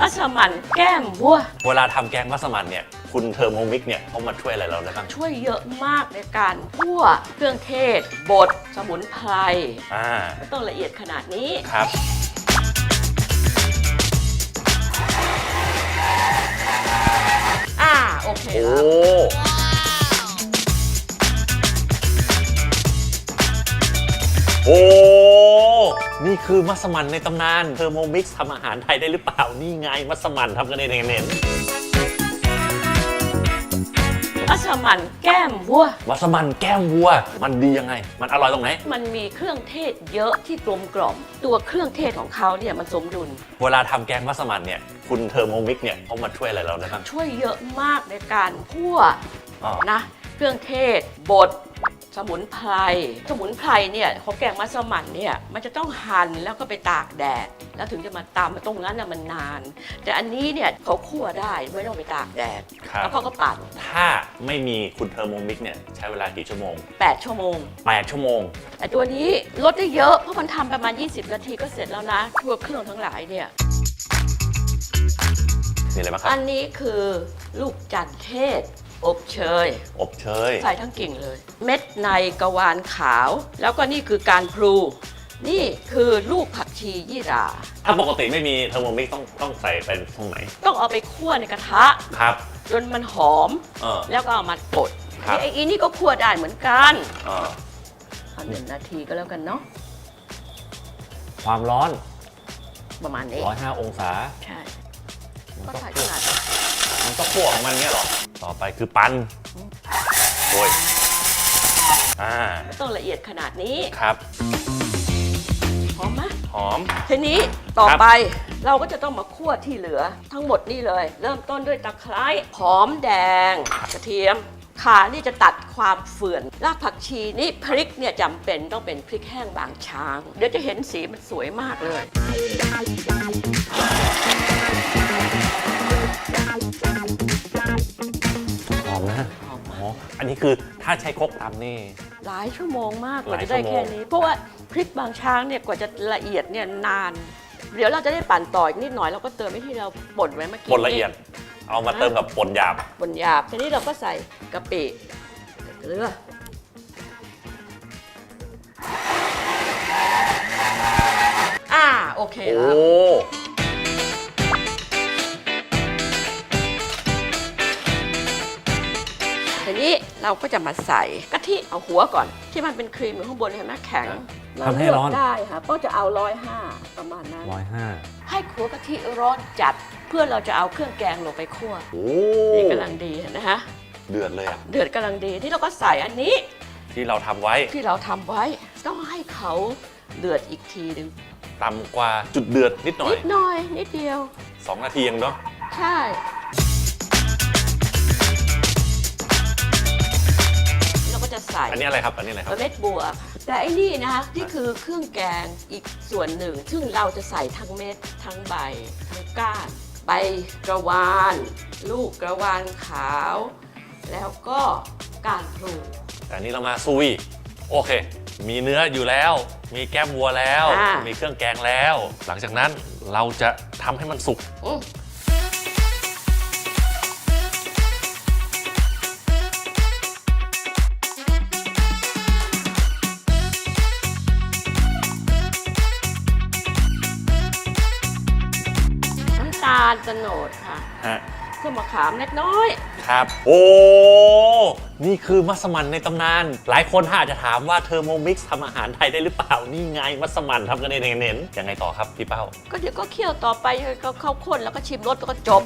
มัสมั่นแก้มวัว เวลาทำแกงมัสมั่นเนี่ย คุณเทอร์โมมิกเนี่ยเขามาช่วยอะไรเราได้บ้างช่วยเยอะมากในการคั่วเครื่องเทศ บดสมุนไพรอ่าไม่ต้องละเอียดขนาดนี้ ครับ อ่า โอเคโอ้ แล้วโอ้ นี่คือมัสมั่นในตำนานเทอร์โมมิกทำอาหารไทยได้หรือเปล่า นี่ไงมัสมั่นทำกันเองเน้นมัสมั่นแก้มวัวๆมัสมั่นแก้มวัว มันดียังไง มันอร่อยตรงไหน มันมีเครื่องเทศเยอะที่กลมกล่อม ตัวเครื่องเทศของเขาเนี่ยมันสมดุล เวลาทำแกงมัสมั่นเนี่ย คุณเทอร์โมมิกเนี่ยเขามาช่วยอะไรเราได้บ้าง ช่วยเยอะมากในการคั่วอ๋อนะ เครื่องเทศบด สมุนไพร สมุนไพรเนี่ยของแกงมัสมั่นเนี่ยมันจะต้องหั่นแล้วก็ไปตากแดด แล้วถึงจะมาตำตรงนั้นน่ะมันนาน แต่อันนี้เนี่ยเขาคั่วได้ไม่ต้องไปตากแดด ครับ แล้วเขาก็ปั่นถ้าไม่มีคุณเทอร์โมมิกเนี่ยใช้เวลากี่ชั่วโมง 8 ชั่วโมง 8 ชั่วโมง แต่ตัวนี้ลดได้เยอะเพราะมันทำประมาณ 20 นาทีก็เสร็จแล้วนะทั่วเครื่องทั้งหลายเนี่ย มีอะไรบ้างครัอับนนี้คือลูกจันทร์เทศ อบเชย อบเชย ใส่ทั้งกิ่งเลย เม็ดในกระวานขาว แล้วก็นี่คือการพลู นี่คือลูกผักชียี่หราถ้าปกติไม่มีเทอร์โมมิกต้องต้องใส่เป็นตรงไหน ต้องเอาไปคั่วในกระทะ ครับ จนมันหอม เออ แล้วก็เอามาบดครับ ไอ้อีนี่ก็คั่วได้เหมือนกันเออเอาหนึ่งนาทีก็แล้วกันเนาะความร้อน ประมาณนี้105 องศา ใช่ มันก็ก็ใส่ขคั่วนาดมันก็คั่วของมันเงี้ยเหรอ ต่อไปคือปั้นโอ้ยอ่าไม่ต้องละเอียดขนาดนี้ครับหอมไหมหอม ทีนี้ต่อครับไปเราก็จะต้องมาคั่วที่เหลือทั้งหมดนี่เลย เริ่มต้นด้วยตะไคร้หอมแดง กระเทียมข่านี่จะตัดความเฟื่อนรากผักชีนี่พริกเนี่ยจำเป็นต้องเป็นพริกแห้งบางช้าง เดี๋ยวจะเห็นสีมันสวยมากเลย คือถ้าใช้ครกตำนี่ หลายชั่วโมงมากกหว่าลายจะได้ชั่วโมงแค่นี้ เพราะว่าพริกบางช้างเนี่ยกว่าจะละเอียดเนี่ยนาน เดี๋ยวเราจะได้ปั่นต่ออีกนิดหน่อยเราก็เติมไอ้ที่เราป่นไว้เมื่อกี้ป่นละเอียด เอามาเติมกับป่นหยาบบนหยาบทีนี้เราก็ใส่กะปิเกลืออ่าโอเคโอ้แล้ว ทีนี้เราก็จะมาใส่กะทิเอาหัวก่อน ที่มันเป็นครีมอยู่ข้างบนเห็นไหมแข็งทำให้ร้อนเาเลืกได้ค่ะก็จะเอาร้อยห้าประมาณนั้น ร้อยห้าให้ขัวกะทิร้อนจัด เพื่อเราจะเอาเครื่องแกงลงไปคั่วโอ้นี่กำลังดีเห็นนะคะเดือดเลยอะ เดือดกำลังดีที่เราก็ใส่อันนี้ที่เราทำไว้ที่เราทำไว้ ต้องให้เขาเดือดอีกทีหนึ่งต่ำกว่าจุดเดือดนิดหน่อยนิดหน่อยนิดเดียว 2 นาทีเองเนาะใช่ จะใส่อันนี้อะไรครับ อันนี้อะไรครับ เม็ดบัวค่ะแต่ไอ้นี่นะคะนี่คือเครื่องแกงอีกส่วนหนึ่ง ซึ่งเราจะใส่ทั้งเม็ดทั้งใบทั้งก้านใบกระวาน ลูกกระวานขาว แล้วก็ก้านพลูแต่อันนี้เรามาซุย โอเค มีเนื้ออยู่แล้ว มีแก้มวัวแล้ว อ่ามีเครื่องแกงแล้ว หลังจากนั้นเราจะทำให้มันสุก อืมาลตะโนดค่ะฮะเครื่องมะขามเล็กน้อย ครับ โอ้ นี่คือมัสมั่นในตำนาน หลายคนอาจจะถามว่าเทอร์โมมิกทำอาหารไทยได้หรือเปล่า นี่ไงมัสมั่นทำกันเองเน้นๆยังไงต่อครับพี่เป้า ก็เดี๋ยวก็เคี่ยวต่อไปก็เข้าข้นแล้วก็ชิมรสแล้วก็จบ